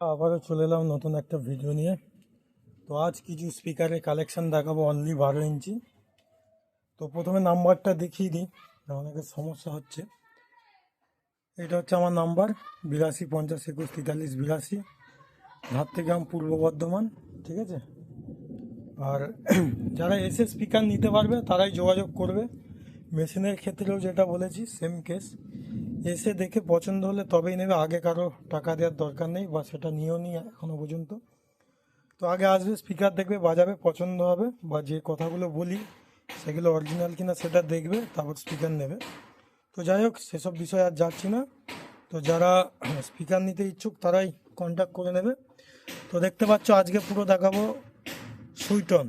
আবারও চলে এলাম নতুন একটা ভিডিও নিয়ে। তো আজ কিছু স্পিকারের কালেকশান দেখাবো অনলি বারো ইঞ্চি। তো প্রথমে নাম্বারটা দেখিয়ে দিই অনেকের সমস্যা হচ্ছে। এটা হচ্ছে আমার নাম্বার বিরাশি, পঞ্চাশ, একুশ, তেতাল্লিশ, বিরাশি। ঝাড়গ্রাম পূর্ব বর্ধমান, ঠিক আছে? আর যারা এসে স্পিকার নিতে পারবে, তারাই যোগাযোগ করবে। মেশিনের ক্ষেত্রেও যেটা বলেছি সেম কেস এসে দেখে পছন্দ হলে তবেই নেবে। আগে কারও টাকা দেওয়ার দরকার নেই বা সেটা নিয়েও নি এখনও পর্যন্ত। তো আগে আসবে স্পিকার দেখবে, বাজাবে, পছন্দ হবে বা যে কথাগুলো বলি সেগুলো অরিজিনাল কিনা সেটা দেখবে, তারপর স্পিকার নেবে। তো যাই হোক, সেসব বিষয়ে আর যাচ্ছি না। তো যারা স্পিকার নিতে ইচ্ছুক তারাই কন্ট্যাক্ট করে নেবে। তো দেখতে পাচ্ছ আজকে পুরো দেখাবো সুইটন।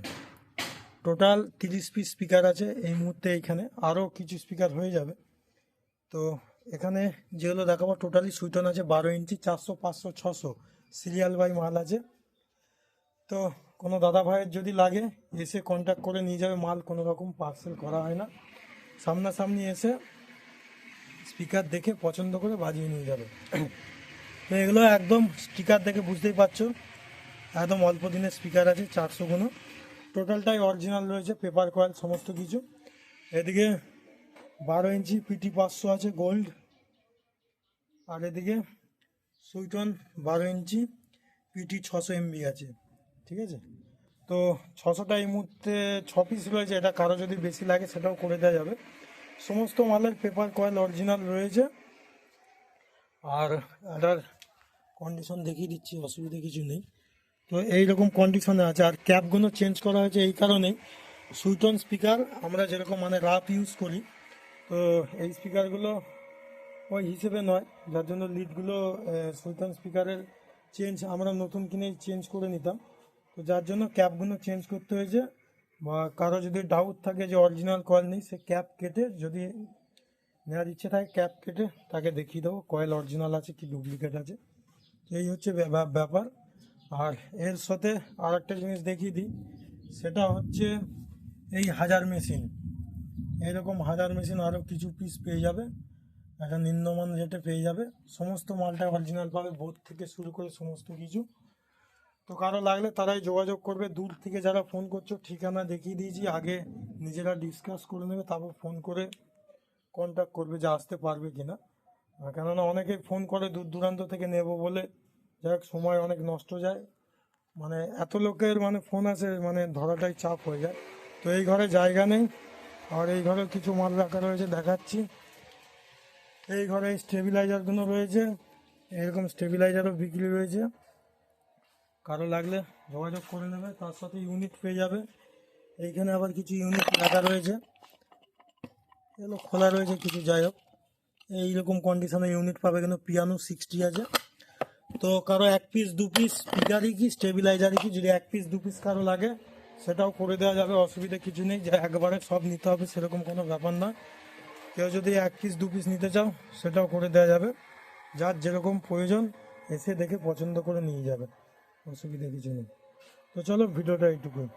টোটাল তিরিশ পিস স্পিকার আছে এই মুহূর্তে এইখানে আরও কিছু স্পিকার হয়ে যাবে। তো এখানে যেগুলো দেখাবো টোটালি সুইটন আছে, বারো ইঞ্চি, চারশো, পাঁচশো, ছশো। সিরিয়াল বাই মাল আছে। তো কোনো দাদা ভাইয়ের যদি লাগে, এসে কন্ট্যাক্ট করে নিয়ে যাবে, মাল কোনো রকম পার্সেল করা হয় না। সামনাসামনি এসে স্পিকার দেখে পছন্দ করে বাজিয়ে নিয়ে যাবে। তো এগুলো একদম স্টিকার দেখে বুঝতেই পারছ। একদম অল্প দিনের স্পিকার আছে, চারশো কোনো টোটালটাই অরিজিনাল রয়েছে পেপার কয়েল সমস্ত কিছু। এদিকে বারো ইঞ্চি পিটি পাঁচশো আছে গোল্ড আর এদিকে সুইটন বারো ইঞ্চি পিটি ছশো এমবি আছে, ঠিক আছে? তো ছশোটা এই মুহূর্তে ছ পিস রয়েছে, এটা কারও যদি বেশি লাগে সেটাও করে দেওয়া যাবে। সমস্ত মালের পেপার কয়েল অরিজিনাল রয়েছে। আর এটার কন্ডিশন দেখিয়ে দিচ্ছি, অসুবিধা কিছু নেই। তো এইরকম কন্ডিশনে আছে, আর ক্যাপগুলো চেঞ্জ করা হয়েছে এই কারণেই। সুইটন স্পিকার আমরা যেরকম মানে রাফ ইউজ করি তো এই স্পিকারগুলো ওই হিসেবে নয়, যার জন্য লিডগুলো সুলতান স্পিকারের চেঞ্জ আমরা নতুন কিনে চেঞ্জ করে নিতাম। তো যার জন্য ক্যাপগুলো চেঞ্জ করতে হয়েছে। বা কারও যদি ডাউট থাকে যে অরিজিনাল কয়েল নেই, সে ক্যাপ কেটে যদি নেওয়ার ইচ্ছে থাকে ক্যাপ কেটে তাকে দেখিয়ে দেবো কয়েল অরিজিনাল আছে কি ডুপ্লিকেট আছে। এই হচ্ছে ব্যা- ব্যা- ব্যাপার। আর এর সাথে আর একটা জিনিস দেখিয়ে দিই, সেটা হচ্ছে এই হাজার মেশিন এরকম হাজার মেশিন আরও কিছু পিস পেয়ে যাবে। একটা নিম্নমান রেটে পেয়ে যাবে। সমস্ত মালটা অরিজিনাল পাবে বোর্ড থেকে শুরু করে সমস্ত কিছু। তো কারও লাগলে তারাই যোগাযোগ করবে। দূর থেকে যারা ফোন করছ, ঠিকানা দেখিয়ে দিয়েছি। আগে নিজেরা ডিসকাস করে নেবে, তারপর ফোন করে কন্ট্যাক্ট করবে যে আসতে পারবে কি না কেননা অনেকে ফোন করে দূর দূরান্ত থেকে নেব বলে। যাক সময় অনেক নষ্ট যায়। মানে এত লোকের মানে ফোন আসে মানে ধরাটাই চাপ হয়ে যায়। তো এই ঘরে জায়গা নেই। আর এই ঘরে কিছু মাল রাখা রয়েছে, দেখাচ্ছি। এই ঘরে স্টেবিলাইজারগুলো রয়েছে। এরকম স্টেবিলাইজারও বিক্রি রয়েছে। কারও লাগলে যোগাযোগ করে নেবে, তার সাথে ইউনিট পেয়ে যাবে। এইখানে আবার কিছু ইউনিট রাখা রয়েছে। এগুলো খোলা রয়েছে কিছু, যাই হোক। এইরকম কন্ডিশনে ইউনিট পাবে কিন্তু পিয়ানো সিক্সটি আছে। তো কারও এক পিস দু পিস স্পিকারই কি স্টেবিলাইজারই কি, যদি এক পিস দু পিস কারও লাগে সেটাও করে দেওয়া যাবে, অসুবিধা কিছু নেই, যে একবারে সব নিতে হবে, সেরকম কোনো ব্যাপার না। কেউ যদি এক পিস দু পিস নিতে চাও, সেটাও করে দেওয়া যাবে। যার যেরকম প্রয়োজন, এসে দেখে পছন্দ করে নিয়ে যাবে, অসুবিধা কিছু নেই। তো চলো, ভিডিওটা এইটুকুই।